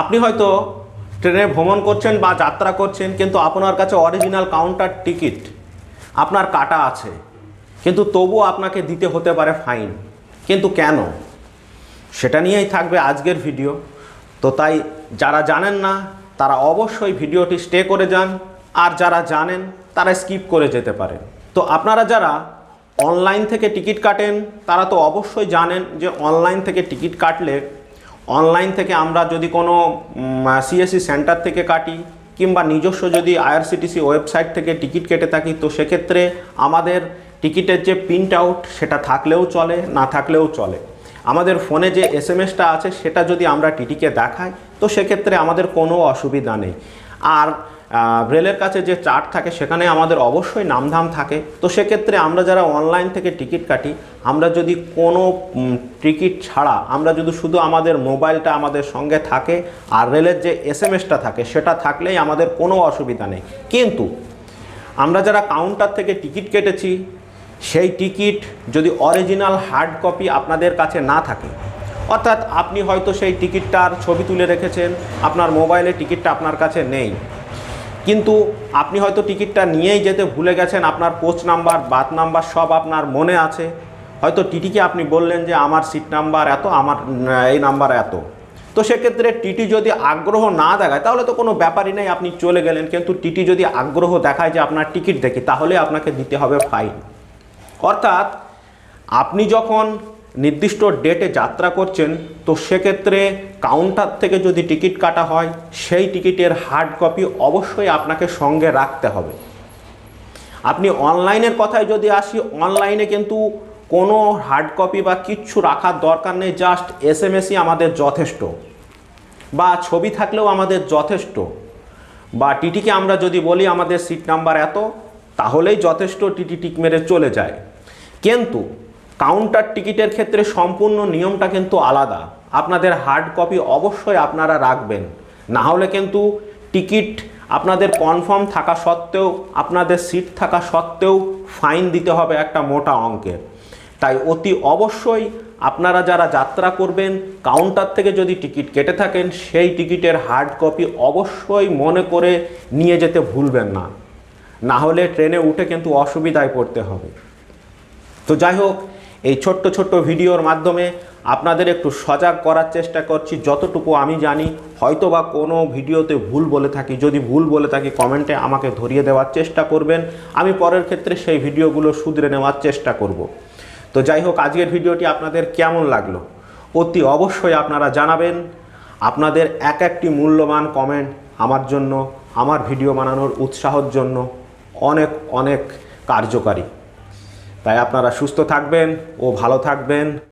আপনি হয়তো ট্রেনে ভ্রমণ করছেন বা যাত্রা করছেন, কিন্তু আপনার কাছে অরিজিনাল কাউন্টার টিকিট আপনার কাটা আছে। কিন্তু তবুও আপনাকে দিতে হতে পারে ফাইন কিন্তু কেন? সেটা নিয়েই থাকবে আজকের ভিডিও তো তাই যারা জানেন না, তারা অবশ্যই ভিডিওটি স্টে করে যান। আর যারা জানেন, তারা স্কিপ করে যেতে পারেন। তো আপনারা যারা অনলাইন থেকে টিকিট কাটেন, তারা তো অবশ্যই জানেন যে অনলাইন থেকে টিকিট কাটলে অনলাইন থেকে আমরা যদি কোনো সিএসসি সেন্টার থেকে কাটি, কিংবা নিজস্ব যদি আইআরসিটিসি ওয়েবসাইট থেকে টিকিট কেটে থাকি, তো সেক্ষেত্রে আমাদের টিকিটের যে প্রিন্ট আউট সেটা থাকলেও চলে, না থাকলেও চলে। আমাদের ফোনে যে এস এম আছে, সেটা যদি আমরা টিটিকে দেখাই, তো সেক্ষেত্রে আমাদের কোনো অসুবিধা নেই। আর রেলের কাছে যে চার্ট থাকে সেখানে আমাদের অবশ্যই নামধাম থাকে। তো সেক্ষেত্রে আমরা যারা অনলাইন থেকে টিকিট কাটি, আমরা যদি কোনো টিকিট ছাড়া, আমরা যদি শুধু আমাদের মোবাইলটা আমাদের সঙ্গে থাকে আর রেলের যে এস থাকে সেটা থাকলেই আমাদের কোনো অসুবিধা নেই। কিন্তু আমরা যারা কাউন্টার থেকে টিকিট কেটেছি, সেই টিকিট যদি অরিজিনাল হার্ড কপি আপনাদের কাছে না থাকে অর্থাৎ আপনি হয়তো সেই টিকিটটার ছবি তুলে রেখেছেন, আপনার মোবাইলে টিকিটটা আপনার কাছে নেই। কিন্তু আপনি হয়তো টিকিটটা নিয়েই যেতে ভুলে গেছেন, আপনার কোচ নাম্বার বাত নাম্বার সব আপনার মনে আছে। হয়তো টিটিকে আপনি বললেন যে, আমার সিট নাম্বার এত, আমার এই নাম্বার এত। তো সেক্ষেত্রে টিটি যদি আগ্রহ না দেখায়, তাহলে তো কোনো ব্যাপারই নেই, আপনি চলে গেলেন। কিন্তু টিটি যদি আগ্রহ দেখায় যে, আপনার টিকিট দেখি, তাহলে আপনাকে দিতে হবে ফাইন। অর্থাৎ আপনি যখন নির্দিষ্ট ডেটে যাত্রা করছেন, তো সেক্ষেত্রে কাউন্টার থেকে যদি টিকিট কাটা হয়, সেই টিকিটের হার্ড কপি অবশ্যই আপনাকে সঙ্গে রাখতে হবে। আপনি অনলাইনের কথায় যদি আসি, অনলাইনে কিন্তু কোনো হার্ড কপি বা কিচ্ছু রাখার দরকার নেই জাস্ট এস এম এসই আমাদের যথেষ্ট। বা ছবি থাকলেও আমাদের যথেষ্ট। বা টিটিকে আমরা যদি বলি আমাদের সিট নাম্বার এত, তাহলেই যথেষ্ট টিটি টিক মেরে চলে যায়। কিন্তু কাউন্টার টিকিটের ক্ষেত্রে সম্পূর্ণ নিয়মটা কিন্তু আলাদা। আপনাদের হার্ড কপি অবশ্যই আপনারা রাখবেন। না হলে কিন্তু টিকিট আপনাদের কনফার্ম থাকা সত্ত্বেও, আপনাদের সিট থাকা সত্ত্বেও ফাইন দিতে হবে একটা মোটা অঙ্কের। তাই অতি অবশ্যই আপনারা যারা যাত্রা করবেন, কাউন্টার থেকে যদি টিকিট কেটে থাকেন, সেই টিকিটের হার্ড কপি অবশ্যই মনে করে নিয়ে যেতে ভুলবেন না। না হলে ট্রেনে উঠে কিন্তু অসুবিধায় পড়তে হবে। তো যাই হোক এই ছোট্ট ছোট্ট ভিডিওর মাধ্যমে আপনাদের একটু সজাগ করার চেষ্টা করছি। যতটুকু আমি জানি হয়তো বা কোনো ভিডিওতে ভুল বলে থাকি। যদি ভুল বলে থাকি, কমেন্টে আমাকে ধরিয়ে দেওয়ার চেষ্টা করবেন। আমি পরের ক্ষেত্রে সেই ভিডিওগুলো শুধরে নেওয়ার চেষ্টা করব। তো যাই হোক, আজকের ভিডিওটি আপনাদের কেমন লাগল? অতি অবশ্যই আপনারা জানাবেন। আপনাদের এক একটি মূল্যবান কমেন্ট আমার জন্য, আমার ভিডিও বানানোর উৎসাহর জন্য অনেক অনেক কার্যকারী। তাই আপনারা সুস্থ থাকবেন ও ভালো থাকবেন।